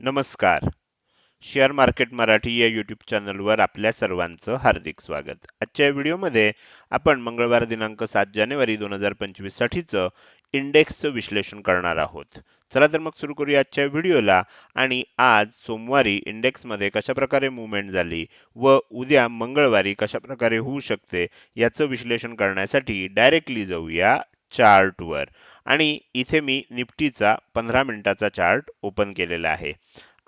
नमस्कार. Share market Marathi या YouTube चॅनलवर आपल्या सर्वांचं हार्दिक स्वागत. आजच्या या व्हिडिओमध्ये आपण मंगळवार दिनांक सात जानेवारी दोन हजार पंचवीस साठीचं इंडेक्सचं विश्लेषण करणार आहोत. चला तर मग सुरू करूया आजच्या व्हिडिओला. आणि आज सोमवारी इंडेक्समध्ये कशा प्रकारे मुवमेंट झाली व उद्या मंगळवारी कशा प्रकारे होऊ शकते याचं विश्लेषण करण्यासाठी डायरेक्टली जाऊया चार्टवर. आणि इथे मी निफ्टीचा पंधरा मिनिटाचा चार्ट ओपन केलेला आहे.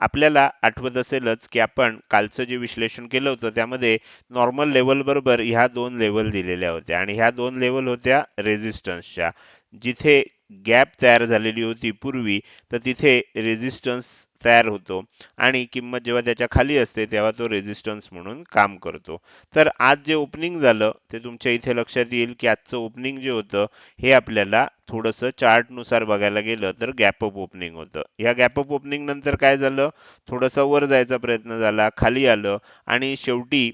आपल्याला आठवत असेलच की आपण कालचं जे विश्लेषण केलं होतं त्यामध्ये नॉर्मल लेवल बरोबर ह्या दोन लेवल दिलेल्या होत्या. आणि ह्या दोन लेवल होत्या रेझिस्टन्सच्या जिथे गॅप तयार झालेली होती पूर्वी तर तिथे रेझिस्टन्स तयार होतो. आणि किंमत जेव्हा त्याच्याखाली असते तेव्हा तो रेझिस्टन्स म्हणून काम करतो. तर आज जे ओपनिंग झालं ते तुमच्या इथे लक्षात येईल की आजचं ओपनिंग जे होतं हे आपल्याला थोडंसं चार्टनुसार बघायला गेलं तर गॅपअप ओपनिंग होतं. या गॅपअप ओपनिंग नंतर काय झालं? थोडंसं वर जायचा प्रयत्न झाला खाली आलं. आणि शेवटी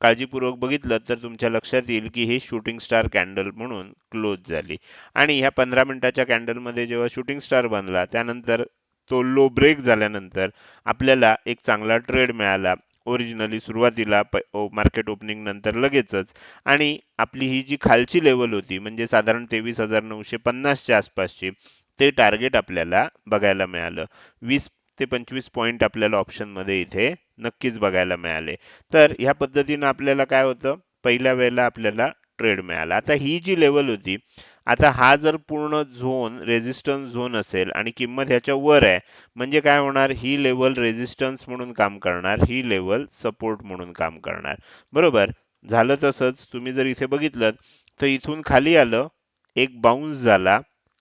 काळजीपूर्वक बघितलं तर तुमच्या लक्षात येईल की ही शूटिंग स्टार कॅन्डल म्हणून क्लोज झाली. आणि ह्या पंधरा मिनिटाच्या कॅन्डलमध्ये जेव्हा शूटिंग स्टार बनला त्यानंतर तो लो ब्रेक झाल्यानंतर आपल्याला एक चांगला ट्रेड मिळाला. ओरिजिनली सुरुवातीला मार्केट ओपनिंग नंतर लगेचच. आणि आपली ही जी खालची लेवल होती म्हणजे साधारण तेवीस हजार नऊशे पन्नासच्या आसपासची ते टार्गेट आपल्याला बघायला मिळालं. वीस ते पंचवीस पॉईंट आपल्याला ऑप्शनमध्ये इथे नक्कीच बघायला मिळाले. तर ह्या पद्धतीनं आपल्याला काय होतं? पहिल्या वेळेला आपल्याला ट्रेड मिळाला. आता ही जी लेवल होती आता हा जर पूर्ण झोन रेझिस्टन्स झोन असेल आणि किंमत ह्याच्या वर आहे म्हणजे काय होणार? ही लेवल रेझिस्टन्स म्हणून काम करणार ही लेवल सपोर्ट म्हणून काम करणार. बरोबर? झालं तसंच. तुम्ही जर इथे बघितलं तर इथून खाली आलं एक बाउन्स झाला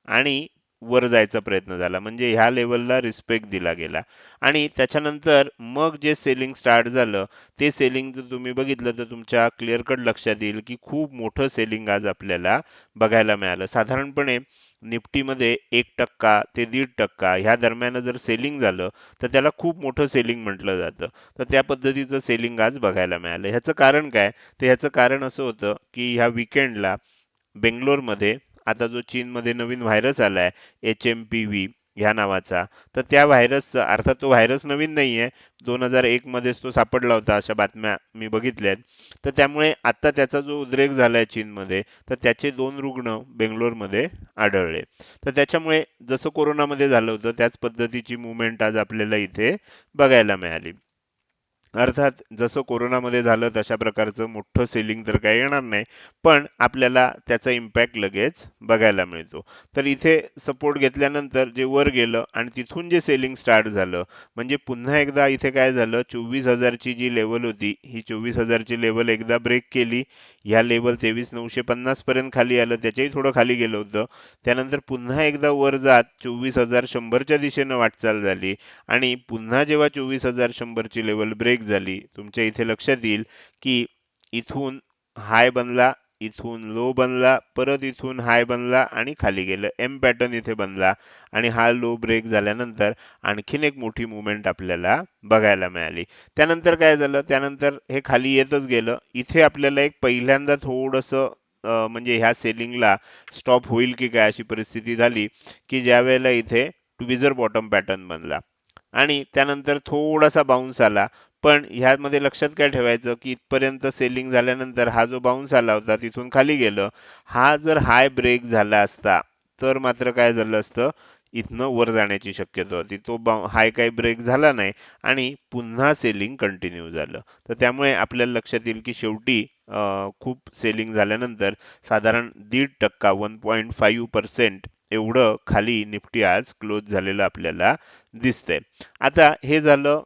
आणि वर जायचा प्रयत्न झाला. म्हणजे ह्या लेवलला रिस्पेक्ट दिला गेला. आणि त्याच्यानंतर मग जे सेलिंग स्टार्ट झालं ते सेलिंग जर तुम्ही बघितलं तर तुमच्या क्लिअर कट लक्षात येईल की खूप मोठं सेलिंग आज आपल्याला बघायला मिळालं. साधारणपणे निफ्टीमध्ये एक टक्का ते दीड टक्का ह्या दरम्यान जर सेलिंग झालं तर त्याला खूप मोठं सेलिंग म्हटलं जातं. तर त्या पद्धतीचं सेलिंग आज बघायला मिळालं. ह्याचं कारण काय? तर ह्याचं कारण असं होतं की ह्या विकेंडला बेंगलोरमध्ये आता जो चीनमध्ये नवीन व्हायरस आलाय एच एम पी व्ही ह्या नावाचा तर त्या व्हायरसचा अर्थात तो व्हायरस नवीन नाहीये. दोन हजार एक मध्येच तो सापडला होता अशा बातम्या मी बघितल्यात. तर त्यामुळे आता त्याचा जो उद्रेक झालाय चीनमध्ये तर त्याचे दोन रुग्ण बेंगलोरमध्ये आढळले. तर त्याच्यामुळे जसं कोरोनामध्ये झालं होतं त्याच पद्धतीची मुवमेंट आज आपल्याला इथे बघायला मिळाली. अर्थात जसं कोरोनामध्ये झालं तशा प्रकारचं मोठं सेलिंग तर काही येणार नाही पण आपल्याला त्याचा इम्पॅक्ट लगेच बघायला मिळतो. तर इथे सपोर्ट घेतल्यानंतर जे वर गेलं आणि तिथून जे सेलिंग स्टार्ट झालं म्हणजे पुन्हा एकदा इथे काय झालं चोवीस हजारची जी लेवल होती ही चोवीस हजारची लेवल एकदा ब्रेक केली ह्या लेवल तेवीस नऊशे पन्नास पर्यंत खाली आलं त्याच्याही थोडं खाली गेलं होतं. त्यानंतर पुन्हा एकदा वर जात चोवीस हजार शंभरच्या दिशेनं वाटचाल झाली आणि पुन्हा जेव्हा चोवीस हजार शंभरची लेवल ब्रेक झाली. तुमच्या इथे लक्षात येईल की इथून हाय बनला इथून लो बनला परत इथून हाय बनला आणि खाली गेलं. एम पॅटर्न इथे बनला आणि हा लो ब्रेक झाल्यानंतर आणखीन एक मोठी मुवमेंट आपल्याला बघायला मिळाली. त्यानंतर काय झालं? त्यानंतर हे खाली येतच गेलं. इथे आपल्याला एक पहिल्यांदा थोडंसं म्हणजे ह्या सेलिंगला स्टॉप होईल की काय अशी परिस्थिती झाली की ज्या वेळेला इथे ट्विझर बॉटम पॅटर्न बनला. आणि त्यानंतर थोडासा बाउन्स आला. पण ह्यामध्ये लक्षात काय ठेवायचं की इथपर्यंत सेलिंग झाल्यानंतर हा जो बाउन्स आला होता तिथून खाली गेलं. हा जर हाय ब्रेक झाला असता तर मात्र काय झालं असतं? इथनं वर जाण्याची शक्यता होती. तो हाय काही ब्रेक झाला नाही आणि पुन्हा सेलिंग कंटिन्यू झालं. तर त्यामुळे आपल्याला लक्षात येईल की शेवटी खूप सेलिंग झाल्यानंतर साधारण दीड टक्का वन पॉईंट फाईव्ह पर्सेंट एवढं खाली निफ्टी आज क्लोज झालेलं आपल्याला दिसतंय. आता हे झालं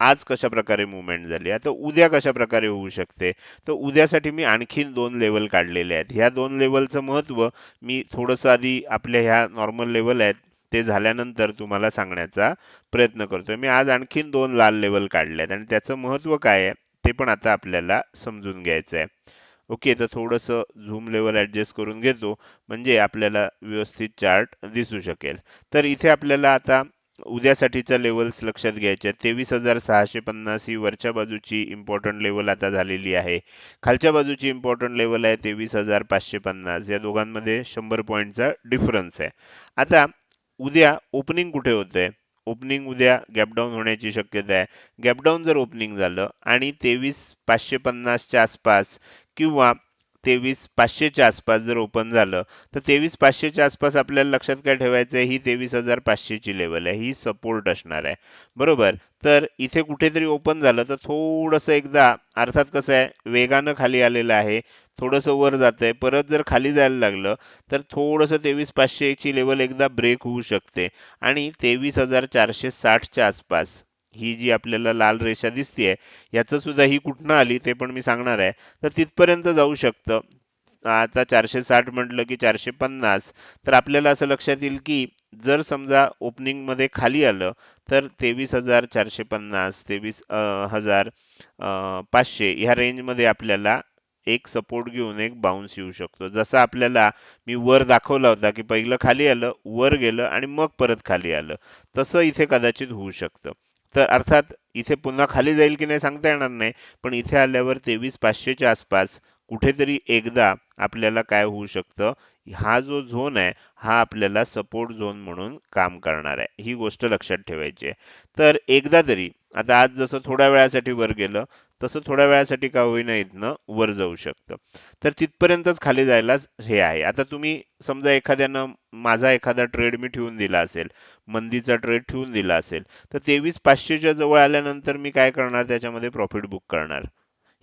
आज कशा प्रकारे मुवमेंट झाली? आता उद्या कशा प्रकारे होऊ शकते? तर उद्यासाठी मी आणखीन दोन लेवल काढलेले आहेत. ह्या दोन लेवलचं महत्त्व मी थोडंसं आधी आपल्या ह्या नॉर्मल लेवल आहेत ते झाल्यानंतर तुम्हाला सांगण्याचा प्रयत्न करतोय. मी आज आणखीन दोन लाल लेवल काढले आहेत आणि त्याचं महत्त्व काय आहे ते पण आता आपल्याला समजून घ्यायचं आहे ओके तर थोडंसं झूम लेवल ॲडजस्ट करून घेतो म्हणजे आपल्याला व्यवस्थित चार्ट दिसू शकेल. तर इथे आपल्याला आता उद्यासाठीच्या लेवल्स लक्षात घ्यायच्या तेवीस हजार सहाशे पन्नास ही वरच्या बाजूची इम्पॉर्टंट लेवल आता झालेली आहे. खालच्या बाजूची इम्पॉर्टंट लेवल आहे तेवीस हजार पाचशे पन्नास. या दोघांमध्ये शंभर पॉईंटचा डिफरन्स आहे. आता उद्या ओपनिंग कुठे होतंय? ओपनिंग उद्या गॅपडाऊन होण्याची शक्यता आहे. गॅपडाऊन जर ओपनिंग झालं आणि तेवीस पाचशे पन्नासच्या आसपास किंवा तेवीस पाचशेच्या आसपास जर ओपन झालं तर तेवीस पाचशेच्या आसपास आपल्याला लक्षात काय ठेवायचं आहे? ही तेवीस हजार पाचशेची लेवल आहे. ही सपोर्ट असणार आहे. बरोबर? तर इथे कुठेतरी ओपन झालं तर थोडंसं एकदा अर्थात कसं आहे? वेगानं खाली आलेलं आहे. थोडंसं वर जात आहे परत जर खाली जायला लागलं तर थोडंसं तेवीस पाचशेची लेवल एकदा ब्रेक होऊ शकते. आणि तेवीस हजार चारशे साठच्या आसपास ही जी आपल्याला लाल रेषा दिसतीये याचं सुद्धा ही कुठनं आली ते पण मी सांगणार आहे. तर तिथपर्यंत जाऊ शकतं. आता चारशे साठ म्हटलं की चारशे पन्नास. तर आपल्याला असं लक्षात येईल की जर समजा ओपनिंगमध्ये खाली आलं तर तेवीस हजार चारशे पन्नास तेवीस हजार पाचशे ह्या रेंजमध्ये आपल्याला एक सपोर्ट घेऊन एक बाउन्स येऊ शकतो. जसं आपल्याला मी वर दाखवला होता की पहिलं खाली आलं वर गेलं आणि मग परत खाली आलं. तसं इथे कदाचित होऊ शकतं. तर अर्थात इथे पुन्हा खाली जाईल की नाही सांगता येणार नाही पण इथे आल्यावर तेवीस पाचशेच्या आसपास कुठेतरी एकदा आपल्याला काय होऊ शकतं हा जो झोन आहे हा आपल्याला सपोर्ट झोन म्हणून काम करणार आहे. ही गोष्ट लक्षात ठेवायची आहे. तर एकदा तरी आता आज जसं थोड्या वेळासाठी वर गेलं तसं थोड्या वेळासाठी का होईना इथनं वर जाऊ शकतं. तर तिथपर्यंतच खाली जायलाच हे आहे. आता तुम्ही समजा एखाद्यानं माझा एखादा ट्रेड मी ठेवून दिला असेल मंदीचा ट्रेड ठेवून दिला असेल तर तेवीस पाचशेच्या जवळ आल्यानंतर मी काय करणार? त्याच्यामध्ये प्रॉफिट बुक करणार.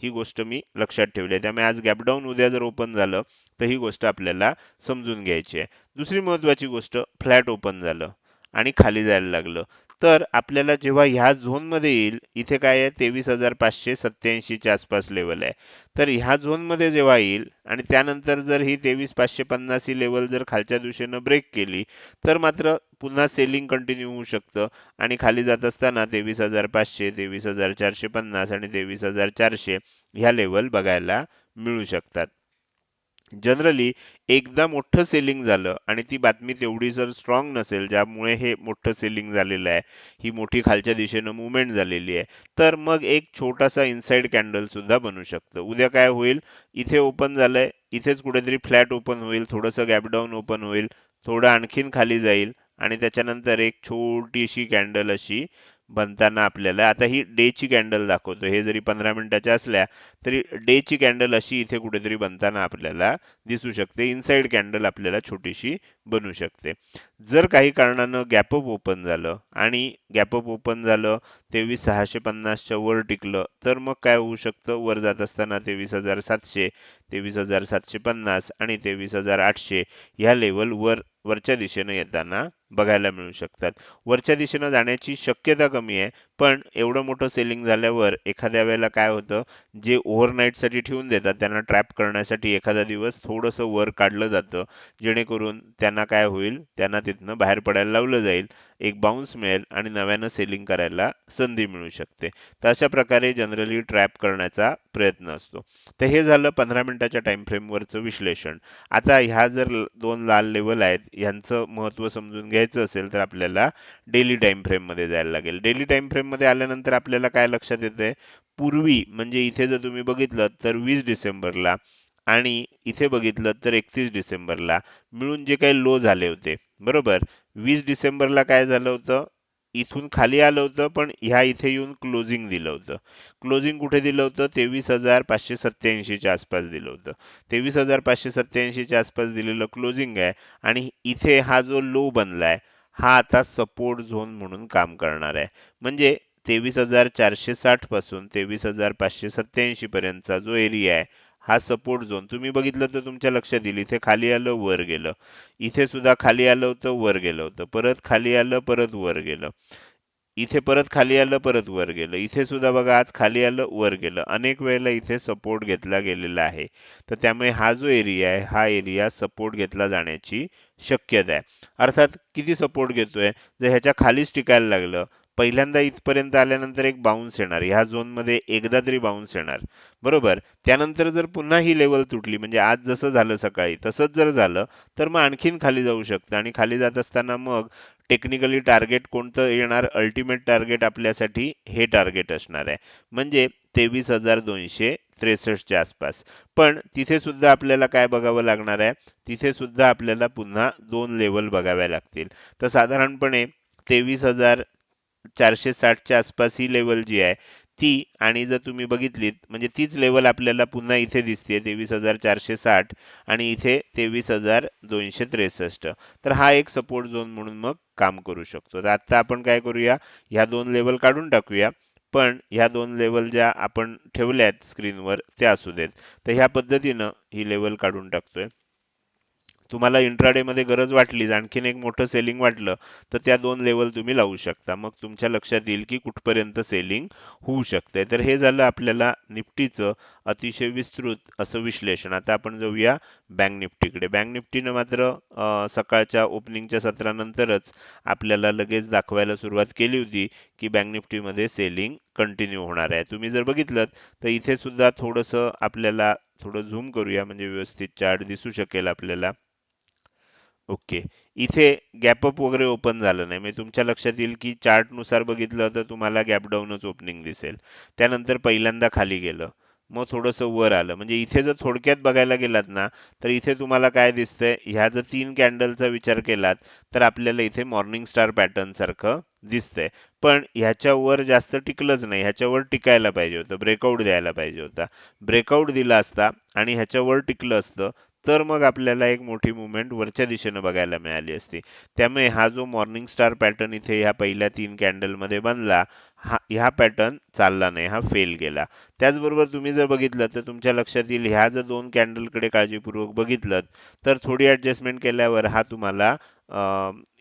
ही गोष्ट मी लक्षात ठेवली आहे. त्यामुळे आज गॅपडाऊन उद्या जर ओपन झालं तर ही गोष्ट आपल्याला समजून घ्यायची आहे. दुसरी महत्वाची गोष्ट फ्लॅट ओपन झालं आणि खाली जायला लागलं. तर आपल्याला जेव्हा ह्या झोनमध्ये येईल इथे काय आहे? तेवीस हजार पाचशे सत्याऐंशीच्या आसपास लेवल आहे. तर ह्या झोनमध्ये जेव्हा येईल आणि त्यानंतर जर ही तेवीस पाचशे पन्नास ही लेवल जर खालच्या दिशेनं ब्रेक केली तर मात्र पुन्हा सेलिंग कंटिन्यू होऊ शकतं. आणि खाली जात असताना तेवीस हजार पाचशे तेवीस हजार चारशे पन्नास आणि तेवीस हजार चारशे ह्या लेवल बघायला मिळू शकतात. जनरली एकदा मोठं सेलिंग झालं आणि ती बातमी तेवढी जर स्ट्रॉंग नसेल ज्यामुळे हे मोठं सेलिंग झालेलं आहे ही मोठी खालच्या दिशेनं मुवमेंट झालेली आहे तर मग एक छोटासा इनसाइड कॅन्डल सुद्धा बनू शकतं. उद्या काय होईल? इथे ओपन झालंय इथेच कुठेतरी फ्लॅट ओपन होईल थोडंसं गॅपडाऊन ओपन होईल थोडं आणखीन खाली जाईल आणि त्याच्यानंतर एक छोटीशी कॅन्डल अशी बनताना आपल्याला. आता ही डेची कॅन्डल दाखवतो. हे जरी पंधरा मिनिटाच्या असल्या तरी डेची कॅन्डल अशी इथे कुठेतरी बनताना आपल्याला दिसू शकते. इनसाइड कॅन्डल आपल्याला छोटीशी बनू शकते. जर काही कारणानं गॅपअप ओपन झालं आणि गॅपअप ओपन झालं तेवीस सहाशे पन्नासच्या वर टिकलं तर मग काय होऊ शकतं? वर जात असताना तेवीस हजार सातशे तेवीस हजार सातशे पन्नास आणि तेवीस हजार आठशे ह्या लेवल वर वरच्या दिशेनं येताना बघायला मिळू शकतात. वरच्या दिशेनं जाण्याची शक्यता कमी आहे. पण एवढं मोठं सेलिंग झाल्यावर एखाद्या वेळेला काय होतं जे ओव्हरनाईटसाठी ठेवून देतात त्यांना ट्रॅप करण्यासाठी एखादा दिवस थोडंसं वर काढलं जातं. जेणेकरून त्यांना काय होईल त्यांना तिथनं बाहेर पडायला लावलं जाईल एक बाउन्स मिळेल आणि नव्यानं सेलिंग करायला संधी मिळू शकते. तर अशा प्रकारे जनरली ट्रॅप करण्याचा प्रयत्न असतो. तर हे झालं पंधरा मिनिटाच्या टाइम फ्रेमवरचं विश्लेषण. आता ह्या जर दोन लाल लेवल आहेत ह्यांचं महत्त्व समजून घ्यायचं असेल तर आपल्याला डेली टाइम फ्रेममध्ये जायला लागेल. डेली टाइम फ्रेम मध्ये आल्यानंतर आपल्याला काय लक्षात येतंय? पूर्वी म्हणजे इथे जर तुम्ही बघितलं तर वीस डिसेंबरला आणि इथे बघितलं तर एकतीस डिसेंबरला मिळून जे काही लो झाले होते बरोबर? वीस डिसेंबरला काय झालं होतं? इथून खाली आलं होतं पण ह्या इथे येऊन क्लोजिंग दिलं होतं. क्लोजिंग कुठे दिलं होतं? तेवीस हजार पाचशे सत्याऐंशीच्या आसपास दिलं होतं. तेवीस हजार पाचशे सत्याऐंशीच्या आसपास दिलेलं क्लोजिंग आहे आणि इथे हा जो लो बनलाय हा आता सपोर्ट झोन म्हणून काम करणार आहे. म्हणजे तेवीस हजार चारशे साठपासून तेवीस हजार पाचशे सत्याऐंशी पर्यंतचा जो एरिया आहे हा सपोर्ट झोन तुम्ही बघितलं तर तुमच्या लक्षात येईल इथे खाली आलं वर गेलं. इथे सुद्धा खाली आलं होतं वर गेलं होतं. परत खाली आलं परत वर गेलं. इथे परत खाली आलं परत वर गेलं. इथे सुद्धा बघा आज खाली आलं वर गेलं. अनेक वेळेला इथे सपोर्ट घेतला गेलेला आहे. तर त्यामुळे हा जो एरिया आहे हा एरिया सपोर्ट घेतला जाण्याची शक्यता आहे. अर्थात किती सपोर्ट घेतोय? जर ह्याच्या खालीच टिकायला लागलं पहिल्यांदा इथपर्यंत आल्यानंतर एक बाउन्स येणार. ह्या झोनमध्ये एकदा तरी बाउन्स येणार. बरोबर? त्यानंतर जर पुन्हा ही लेवल तुटली म्हणजे आज जसं झालं सकाळी तसंच जर झालं तर मग आणखीन खाली जाऊ शकतं. आणि खाली जात असताना मग टेक्निकली टार्गेट कोणतं येणार? अल्टिमेट टार्गेट आपल्यासाठी हे टार्गेट असणार आहे. म्हणजे तेवीस हजार दोनशे त्रेसष्टच्या आसपास. पण तिथे सुद्धा आपल्याला काय बघावं लागणार आहे? तिथे सुद्धा आपल्याला पुन्हा दोन लेवल बघाव्या लागतील. तर साधारणपणे तेवीस हजार चारशे साठच्या आसपास ही लेवल जी आहे ती आणि जर तुम्ही बघितलीत म्हणजे तीच लेवल आपल्याला पुन्हा इथे दिसते तेवीस हजार चारशे साठ आणि इथे तेवीस हजार दोनशे त्रेसष्ट. तर हा एक सपोर्ट झोन म्हणून मग काम करू शकतो. तर आता आपण काय करूया? ह्या दोन लेवल काढून टाकूया. पण ह्या दोन लेवल ज्या आपण ठेवल्यात स्क्रीनवर त्या असू देत. तर ह्या पद्धतीनं ही लेवल काढून टाकतोय. तुम्हाला इंट्राडेमध्ये गरज वाटलीच आणखीन एक मोठं सेलिंग वाटलं तर त्या दोन लेवल तुम्ही लावू शकता. मग तुमच्या लक्षात येईल की कुठपर्यंत सेलिंग होऊ शकते तर हे झालं आपल्याला निफ्टीचं अतिशय विस्तृत असं विश्लेषण. आता आपण जाऊया बँक निफ्टीकडे. बँक निफ्टीनं मात्र सकाळच्या ओपनिंगच्या सत्रानंतरच आपल्याला लगेच दाखवायला सुरुवात केली होती की बँक निफ्टीमध्ये सेलिंग कंटिन्यू होणार आहे. तुम्ही जर बघितलं तर इथे सुद्धा थोडंसं आपल्याला थोडं झूम करूया म्हणजे व्यवस्थित चार्ट दिसू शकेल आपल्याला. ओके. इथे गॅपअप वगैरे ओपन झालं नाही. म्हणजे तुमच्या लक्षात येईल की चार्टनुसार बघितलं तर तुम्हाला गॅप डाऊनच ओपनिंग दिसेल. त्यानंतर पहिल्यांदा खाली गेलं. मग थोडंसं वर आलं. म्हणजे इथे जर थोडक्यात बघायला गेलात ना तर इथे तुम्हाला काय दिसतंय? ह्या जर तीन कॅन्डलचा विचार केलात तर आपल्याला इथे मॉर्निंग स्टार पॅटर्न सारखं दिसतंय. पण ह्याच्यावर जास्त टिकलंच नाही. ह्याच्यावर टिकायला पाहिजे होतं. ब्रेकआउट द्यायला पाहिजे होता. ब्रेकआउट दिला असता आणि ह्याच्यावर टिकलं असतं तर मग आपल्याला एक मोठी मुवमेंट वरच्या दिशेनं बघायला मिळाली असती. त्यामुळे हा जो मॉर्निंग स्टार पॅटर्न इथे ह्या पहिल्या तीन कॅन्डलमध्ये बनला हा ह्या पॅटर्न चालला नाही हा फेल गेला. त्याचबरोबर तुम्ही जर बघितलं तर तुमच्या लक्षात येईल ह्या जर दोन कॅन्डलकडे काळजीपूर्वक बघितलं तर थोडी ॲडजस्टमेंट केल्यावर हा तुम्हाला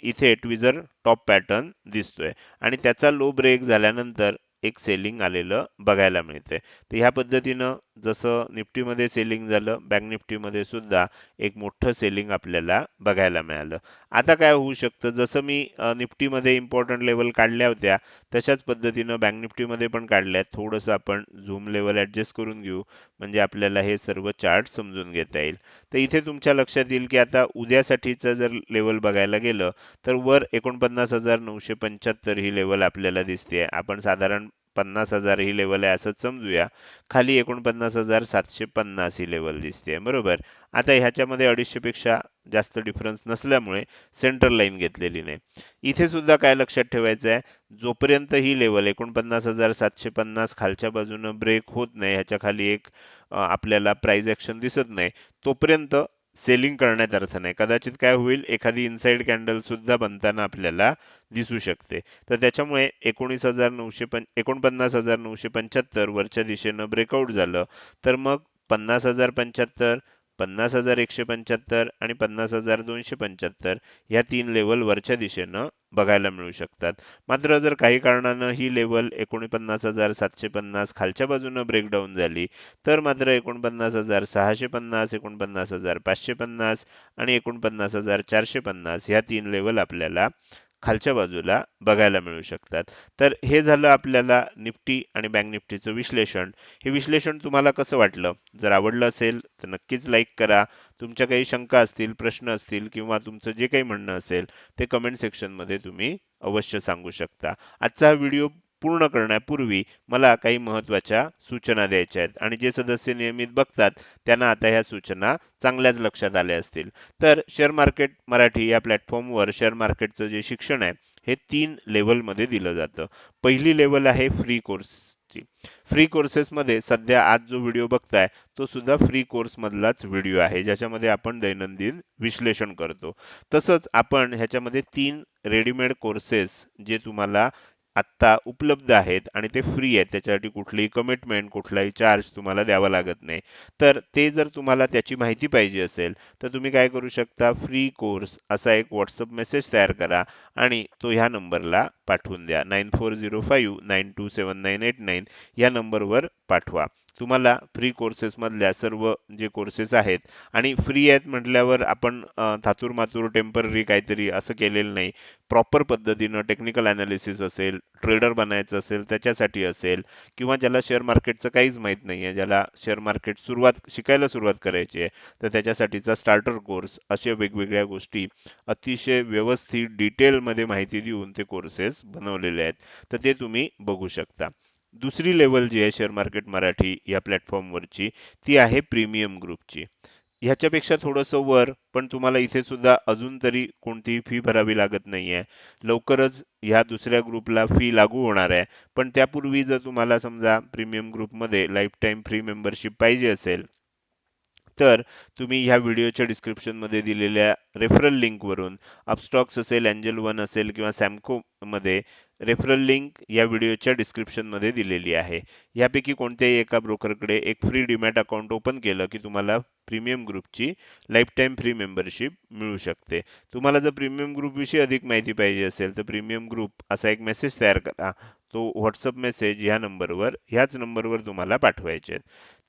इथे ट्विझर टॉप पॅटर्न दिसतोय. आणि त्याचा लो ब्रेक झाल्यानंतर एक सेलिंग आलेलं बघायला मिळते तर ह्या पद्धतीनं जसं निफ्टीमध्ये सेलिंग झालं बँक निफ्टीमध्ये सुद्धा एक मोठं सेलिंग आपल्याला बघायला मिळालं. आता काय होऊ शकतं? जसं मी निफ्टीमध्ये इम्पॉर्टंट लेवल काढल्या होत्या तशाच पद्धतीनं बँक निफ्टीमध्ये पण काढल्या थोडंसं आपण झूम लेवल ॲडजस्ट करून घेऊ म्हणजे आपल्याला हे सर्व चार्ट समजून घेता येईल. तर इथे तुमच्या लक्षात येईल की आता उद्यासाठीचं जर लेवल बघायला गेलं तर वर एकोणपन्नास हजार नऊशे पंच्याहत्तर ही लेवल आपल्याला दिसते आपण साधारण पन्नास हजार ही लेवल आहे असं समजूया. खाली एकोणपन्नास हजार सातशे पन्नास ही लेवल दिसते बरोबर? आता ह्याच्यामध्ये अडीचशे पेक्षा जास्त डिफरन्स नसल्यामुळे सेंट्रल लाईन घेतलेली नाही. इथे सुद्धा काय लक्षात ठेवायचं आहे जोपर्यंत ही लेवल एकोणपन्नास हजार सातशे पन्नास खालच्या बाजूनं ब्रेक होत नाही ह्याच्या खाली एक आपल्याला प्राइस ऍक्शन दिसत नाही तोपर्यंत सेलिंग करण्यात अर्थ नाही. कदाचित काय होईल एखादी इनसाइड कॅन्डल सुद्धा बनताना आपल्याला दिसू शकते. तर त्याच्यामुळे एकोणीस हजार नऊशे पं एकोणपन्नास हजार नऊशे पंच्याहत्तर वरच्या दिशेनं ब्रेकआउट झालं. तर मग पन्नास हजार पंच्याहत्तर पन्नास हजार एकशे पंच्याहत्तर आणि पन्नास हजार दोनशे पंच्याहत्तर या तीन लेवल वरच्या दिशेनं बघायला मिळू शकतात. मात्र जर काही कारणानं ही लेवल एकोणपन्नास हजार सातशे पन्नास खालच्या बाजूनं ब्रेकडाऊन झाली तर मात्र एकोणपन्नास हजार सहाशे पन्नास एकोणपन्नास हजार पाचशे पन्नास आणि एकोणपन्नास हजार चारशे पन्नास ह्या तीन लेवल आपल्याला खालच्या बाजूला बघायला मिळू शकतात. तर हे झालं आपल्याला निफ्टी आणि बँक निफ्टीचं विश्लेषण. हे विश्लेषण तुम्हाला कसं वाटलं? जर आवडलं असेल तर नक्कीच लाईक करा. तुमच्या काही शंका असतील प्रश्न असतील किंवा तुमचं जे काही म्हणणं असेल ते कमेंट सेक्शनमध्ये तुम्ही अवश्य सांगू शकता. आजचा हा व्हिडिओ पूर्ण करण्यापूर्वी मला काही महत्त्वाच्या सूचना द्यायच्या आहेत. आणि जे सदस्य नियमित बघतात त्यांना आता ह्या सूचना चांगल्याच लक्षात आल्या असतील. तर शेअर मार्केट मराठी या प्लॅटफॉर्मवर शेअर मार्केटचं जे शिक्षण आहे हे तीन लेवलमध्ये दिलं जातं. पहिली लेवल आहे फ्री कोर्सची फ्री कोर्सेसमध्ये सध्या आज जो व्हिडिओ बघताय तो सुद्धा फ्री कोर्स मधलाच व्हिडिओ आहे ज्याच्यामध्ये आपण दैनंदिन विश्लेषण करतो. तसंच आपण ह्याच्यामध्ये तीन रेडीमेड कोर्सेस जे तुम्हाला आत्ता उपलब्ध आहेत आणि ते फ्री आहेत. त्याच्यासाठी कुठलीही कमिटमेंट कुठलाही चार्ज तुम्हाला द्यावा लागत नाही. तर ते जर तुम्हाला त्याची माहिती पाहिजे असेल तर तुम्ही काय करू शकता? फ्री कोर्स असा एक व्हॉट्सअप मेसेज तयार करा आणि तो ह्या नंबरला पाठवून द्या. Nine four zero five nine two seven nine eight nine या नंबरवर पाठवा. तुम्हाला फ्री कोर्सेसमधल्या सर्व जे कोर्सेस आहेत आणि फ्री आहेत म्हटल्यावर आपण थातूर मातूर टेंपररी काहीतरी असं केलेलं नाही. प्रॉपर पद्धतीनं टेक्निकल अनालिसिस असेल ट्रेडर बनायचं असेल त्याच्यासाठी असेल किंवा ज्याला शेअर मार्केटचं काहीच माहीत नाही आहे ज्याला शेअर मार्केट सुरुवात शिकायला सुरुवात करायची आहे तर त्याच्यासाठीचा स्टार्टर कोर्स अशा वेगवेगळ्या गोष्टी अतिशय व्यवस्थित डिटेलमध्ये माहिती देऊन ते कोर्सेस बनवलेले आहेत. तर ते तुम्ही बघू शकता. दुसरी लेवल जी आहे शेअर मार्केट मराठी या प्लॅटफॉर्मवरची ती आहे प्रीमियम ग्रुपची ह्याच्यापेक्षा थोडंसं वर पण तुम्हाला इथे सुद्धा अजून तरी कोणतीही फी भरावी लागत नाहीये. लवकरच ह्या दुसऱ्या ग्रुपला फी लागू होणार आहे. पण त्यापूर्वी जर तुम्हाला समजा प्रीमियम ग्रुपमध्ये लाईफ टाईम फ्री मेंबरशिप पाहिजे असेल तर तुम्ही ह्या व्हिडिओच्या डिस्क्रिप्शनमध्ये दिलेल्या रेफरल लिंकवरून अपस्टॉक्स असेल अँजल वन असेल किंवा सॅमको मध्ये रेफरल लिंक या व्हिडिओच्या डिस्क्रिप्शनमध्ये दिलेली आहे. यापैकी कोणत्याही एका ब्रोकरकडे एक फ्री डिमॅट अकाउंट ओपन केलं की तुम्हाला प्रीमियम ग्रुपची लाईफ टाईम फ्री मेंबरशिप मिळू शकते. तुम्हाला जर प्रीमियम ग्रुपविषयी अधिक माहिती पाहिजे असेल तर प्रीमियम ग्रुप असा एक मेसेज तयार करा. तो व्हॉट्सअप मेसेज ह्या नंबरवर ह्याच नंबरवर तुम्हाला पाठवायचे आहेत.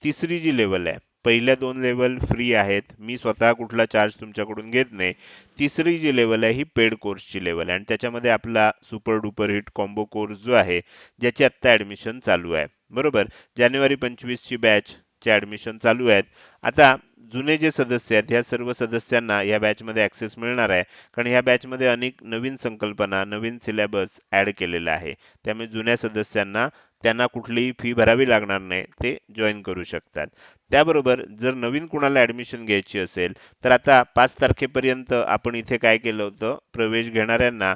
तिसरी जी लेवल आहे पहिल्या दोन लेवल फ्री आहेत. मी स्वतः कुठला चार्ज तुमच्याकडून घेत नाही. तिसरी जी लेवल आहे ही पेड कोर्सची लेवल आहे. आणि त्याच्यामध्ये आपला super duper hit combo course जो आहे ज्याची आत्ता ऍडमिशन चालू आहे. बरोबर? जानेवारी पंचवीस ची बॅच चे ऍडमिशन चालू आहेत. आता जुने जे सदस्य आहेत ह्या सर्व सदस्यांना या बॅचमध्ये ऍक्सेस मिळणार आहे. कारण ह्या बॅचमध्ये अनेक नवीन संकल्पना नवीन सिलेबस ॲड केलेला आहे. त्यामुळे जुन्या सदस्यांना त्यांना कुठलीही फी भरावी लागणार नाही ते जॉईन करू शकतात. त्याबरोबर जर नवीन कुणाला ऍडमिशन घ्यायची असेल तर आता पाच तारखेपर्यंत आपण इथे काय केलं होतं? प्रवेश घेणाऱ्यांना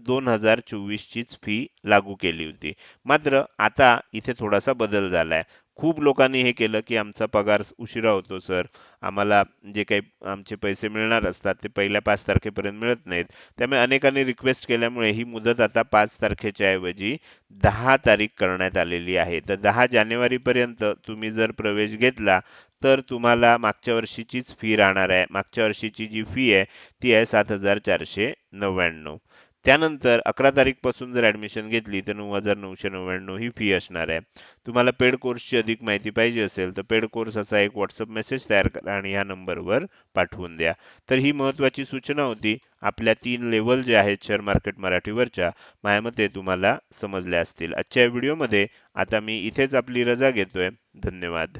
दोन हजार चोवीसचीच फी लागू केली होती. मात्र आता इथे थोडासा बदल झालाय. खूप लोकांनी हे केलं की आमचा पगार उशिरा होतो सर. आम्हाला जे काही आमचे पैसे मिळणार असतात ते पहिल्या पाच तारखेपर्यंत मिळत नाहीत. त्यामुळे अनेकांनी रिक्वेस्ट केल्यामुळे ही मुदत आता पाच तारखेच्या ऐवजी दहा तारीख करण्यात आलेली आहे. तर दहा जानेवारीपर्यंत तुम्ही जर प्रवेश घेतला तर तुम्हाला मागच्या वर्षीचीच फी राहणार आहे. मागच्या वर्षीची जी फी आहे ती आहे सात हजार चारशे नव्याण्णव. त्यानंतर अकरा तारीखपासून जर ऍडमिशन घेतली तर नऊ हजार नऊशे नव्याण्णव ही फी असणार आहे. तुम्हाला पेड कोर्सची अधिक माहिती पाहिजे असेल तर पेड कोर्स असा एक व्हॉट्सअप मेसेज तयार करा आणि ह्या नंबरवर पाठवून द्या. तर ही महत्त्वाची सूचना होती. आपल्या तीन लेवल जे आहेत शेअर मार्केट मराठीवरच्या माझ्या मते तुम्हाला समजल्या असतील. आजच्या व्हिडिओमध्ये आता मी इथेच आपली रजा घेतोय. धन्यवाद.